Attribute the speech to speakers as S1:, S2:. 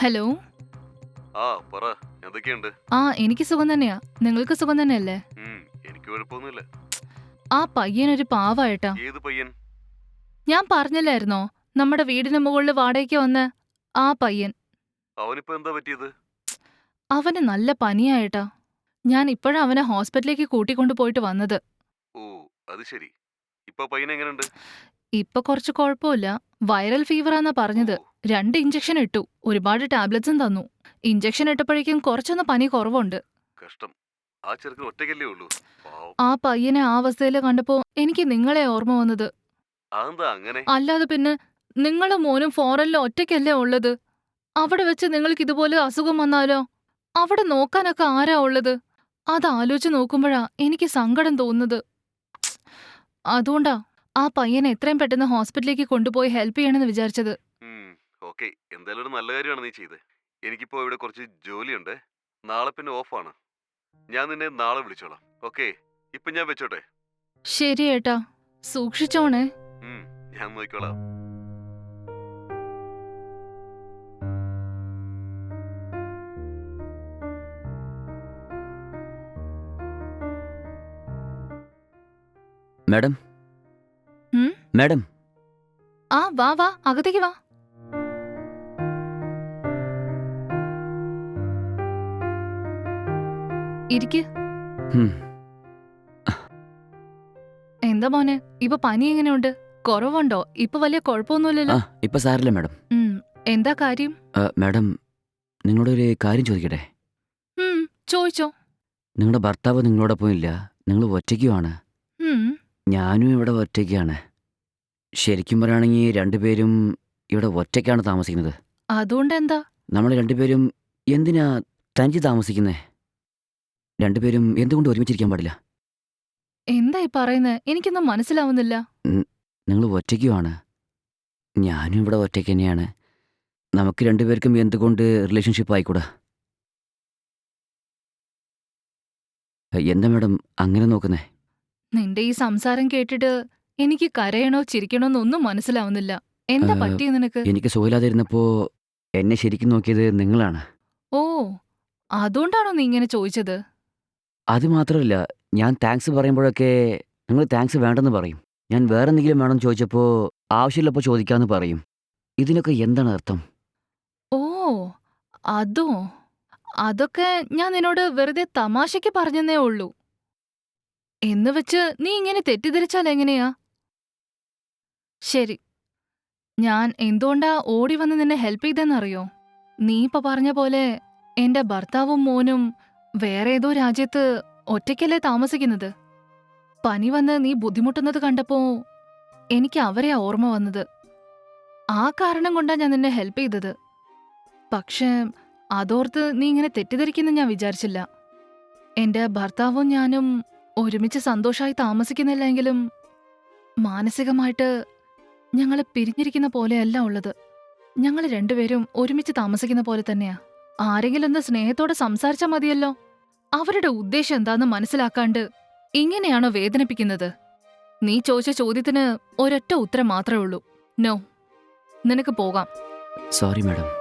S1: Hello?
S2: ആ പറ. എന്തൊക്കെയുണ്ട്?
S1: ആ എനിക്ക് സുഖം തന്നെയാ. നിങ്ങൾക്ക് സുഖം തന്നെയല്ലേ?
S2: എനിക്ക് കുഴപ്പമൊന്നുമില്ല.
S1: ആ ഒരു പാവായിട്ടാ.
S2: ഏത് പയ്യൻ?
S1: ഞാൻ പറഞ്ഞില്ലായിരുന്നോ? നമ്മുടെ വീടിന് മുകളിൽ വാടകയ്ക്ക് വന്ന് ആ പയ്യൻ.
S2: അവനിപ്പോ എന്താ പറ്റിയത്?
S1: അവന് നല്ല പനിയായിട്ടാ. ഞാൻ ഇപ്പോഴാ അവനെ ഹോസ്പിറ്റലിലേക്ക് കൂട്ടിക്കൊണ്ടു പോയിട്ട് വന്നത്.
S2: ഓ അത് ശരി. ഇപ്പൊ പയ്യൻ എങ്ങനെയുണ്ട്
S1: ഇപ്പൊ കുറച്ച് കുഴപ്പമില്ല. വൈറൽ ഫീവറാന്നാ പറഞ്ഞത്. രണ്ട് ഇഞ്ചക്ഷൻ ഇട്ടു. ഒരുപാട് ടാബ്ലറ്റ്സും തന്നു. ഇഞ്ചക്ഷൻ ഇട്ടപ്പോഴേക്കും കുറച്ചൊന്ന് പനി കുറവുണ്ട്.
S2: കഷ്ടം. ആ ചെറുക്കൻ ഒറ്റയ്ക്കല്ലേ ഉള്ളൂ. പാവം.
S1: ആ പയ്യനെ ആ അവസ്ഥയിൽ കണ്ടപ്പോ എനിക്ക് നിങ്ങളെ ഓർമ്മ വന്നത്.
S2: അതെന്താ അങ്ങനെ?
S1: അല്ലാതെ പിന്നെ നിങ്ങളും മോനും ഫോറനിൽ ഒറ്റയ്ക്കല്ലേ ഉള്ളത്? അവിടെ വെച്ച് നിങ്ങൾക്ക് ഇതുപോലെ അസുഖം വന്നാലോ? അവിടെ നോക്കാനൊക്കെ ആരാ ഉള്ളത്? അത് ആലോചിച്ച് നോക്കുമ്പോഴാ എനിക്ക് സങ്കടം തോന്നുന്നത്. അതുകൊണ്ടാ ആ പയ്യനെ എത്രയും പെട്ടെന്ന് ഹോസ്പിറ്റലിലേക്ക് കൊണ്ടുപോയി ഹെൽപ്പ് ചെയ്യണമെന്ന് വിചാരിച്ചത്.
S2: ഓക്കെ. എന്തായാലും ഒരു നല്ല കാര്യമാണ് നീ ചെയ്തത് എനിക്കിപ്പോ ഇവിടെ കുറച്ച് ജോലിയുണ്ട്. നാളെ പിന്നെ ഓഫ് ആണ്. ഞാൻ നിന്നെ നാളെ വിളിച്ചോളാം. ഓക്കെ. ഇപ്പൊ ഞാൻ വെച്ചോട്ടെ.
S1: ശരി ഏട്ടാ. സൂക്ഷിച്ചോണേ.
S2: ഞാൻ നോക്കിക്കോളാം.
S3: മാഡം? മാഡം.
S1: ആ വാ വാ അകത്തേക്ക് വാ. ഇരിക്ക്. എന്താ മോനെ ഇപ്പൊ പനി എങ്ങനെയുണ്ട്? കുറവുണ്ടോ? ഇപ്പൊ വലിയ കുഴപ്പമൊന്നുമില്ലല്ലോ.
S3: ഇപ്പൊ സാറില്ല മാഡം.
S1: എന്താ കാര്യം?
S3: മാഡം ഒരു കാര്യം ചോദിക്കട്ടെ?
S1: ചോദിച്ചോ.
S3: നിങ്ങളുടെ ഭർത്താവ് നിങ്ങളോടൊപ്പം ഇല്ല. നിങ്ങൾ ഒറ്റയ്ക്കുമാണ് ഞാനും ഇവിടെ ഒറ്റയ്ക്കാണ്. ശരിക്കും പറയുകയാണെങ്കിൽ രണ്ടുപേരും ഇവിടെ ഒറ്റയ്ക്കാണ് താമസിക്കുന്നത്.
S1: അതുകൊണ്ട് എന്താ
S3: നമ്മൾ രണ്ടുപേരും എന്തിനാ തനിച്ച് താമസിക്കുന്നേ? രണ്ടുപേരും എന്തുകൊണ്ട് ഒരുമിച്ചിരിക്കാൻ പാടില്ല?
S1: എന്താ ഈ പറയുന്നത് എനിക്കൊന്നും മനസ്സിലാവുന്നില്ല.
S3: നിങ്ങൾ ഒറ്റയ്ക്കുമാണ്. ഞാനും ഇവിടെ ഒറ്റയ്ക്ക് തന്നെയാണ്. നമുക്ക് രണ്ടുപേർക്കും എന്തുകൊണ്ട് റിലേഷൻഷിപ്പ് ആയിക്കൂടാ? എന്താ മാഡം അങ്ങനെ നോക്കുന്നേ?
S1: നിന്റെ ഈ സംസാരം കേട്ടിട്ട് എനിക്ക് കരയണോ ചിരിക്കണോ എന്നൊന്നും മനസ്സിലാവുന്നില്ല. എന്താ
S3: ആ,
S1: പറ്റിയ നിനക്ക്?
S3: എനിക്ക് സുഖമില്ലാതിരുന്നപ്പോ എന്നെ ശരിക്കും നോക്കിയത് നിങ്ങളാണ്.
S1: ഓ അതുകൊണ്ടാണോ നീ ഇങ്ങനെ ചോദിച്ചത്?
S3: അത് മാത്രമല്ല ഞാൻ താങ്ക്സ് പറയുമ്പോഴൊക്കെ നിങ്ങൾ താങ്ക്സ് വേണ്ടെന്ന് പറയും. ഞാൻ വേറെ എന്തെങ്കിലും വേണമെന്ന് ചോദിച്ചപ്പോൾ ആവശ്യമില്ലപ്പോ ചോദിക്കാന്ന് പറയും. ഇതിനൊക്കെ എന്താണ് അർത്ഥം?
S1: ഓ അതോ? അതൊക്കെ ഞാൻ നിന്നോട് വെറുതെ തമാശയ്ക്ക് പറഞ്ഞെന്നേ ഉള്ളൂ. എന്ന് വെച്ച് നീ ഇങ്ങനെ തെറ്റിദ്ധരിച്ചാൽ എങ്ങനെയാ? ശരി. ഞാൻ എന്തുകൊണ്ടാ ഓടി വന്ന് നിന്നെ ഹെൽപ്പ് ചെയ്തെന്നറിയോ നീ ഇപ്പൊ പറഞ്ഞ പോലെ എന്റെ ഭർത്താവും മോനും വേറെ ഏതോ രാജ്യത്ത് ഒറ്റയ്ക്കല്ലേ താമസിക്കുന്നത്. പനി വന്ന് നീ ബുദ്ധിമുട്ടുന്നത് കണ്ടപ്പോ എനിക്ക് അവരെയാ ഓർമ്മ വന്നത്. ആ കാരണം കൊണ്ടാ ഞാൻ നിന്നെ ഹെൽപ്പ് ചെയ്തത്. പക്ഷേ അതോർത്ത് നീ ഇങ്ങനെ തെറ്റിദ്ധരിക്കുന്ന ഞാൻ വിചാരിച്ചില്ല. എന്റെ ഭർത്താവും ഞാനും ഒരുമിച്ച് സന്തോഷമായി താമസിക്കുന്നില്ലെങ്കിലും മാനസികമായിട്ട് ഞങ്ങൾ പിരിഞ്ഞിരിക്കുന്ന പോലെയല്ല ഉള്ളത്. ഞങ്ങൾ രണ്ടുപേരും ഒരുമിച്ച് താമസിക്കുന്ന പോലെ തന്നെയാ. ആരെങ്കിലും ഒന്ന് സ്നേഹത്തോടെ സംസാരിച്ചാൽ മതിയല്ലോ. അവരുടെ ഉദ്ദേശം എന്താന്ന് മനസ്സിലാക്കാണ്ട് ഇങ്ങനെയാണോ വേദനിപ്പിക്കുന്നത്? നീ ചോദിച്ച ചോദ്യത്തിന് ഒരൊറ്റ ഉത്തരം മാത്രമേ ഉള്ളൂ. നോ. നിനക്ക് പോകാം.
S3: Sorry madam.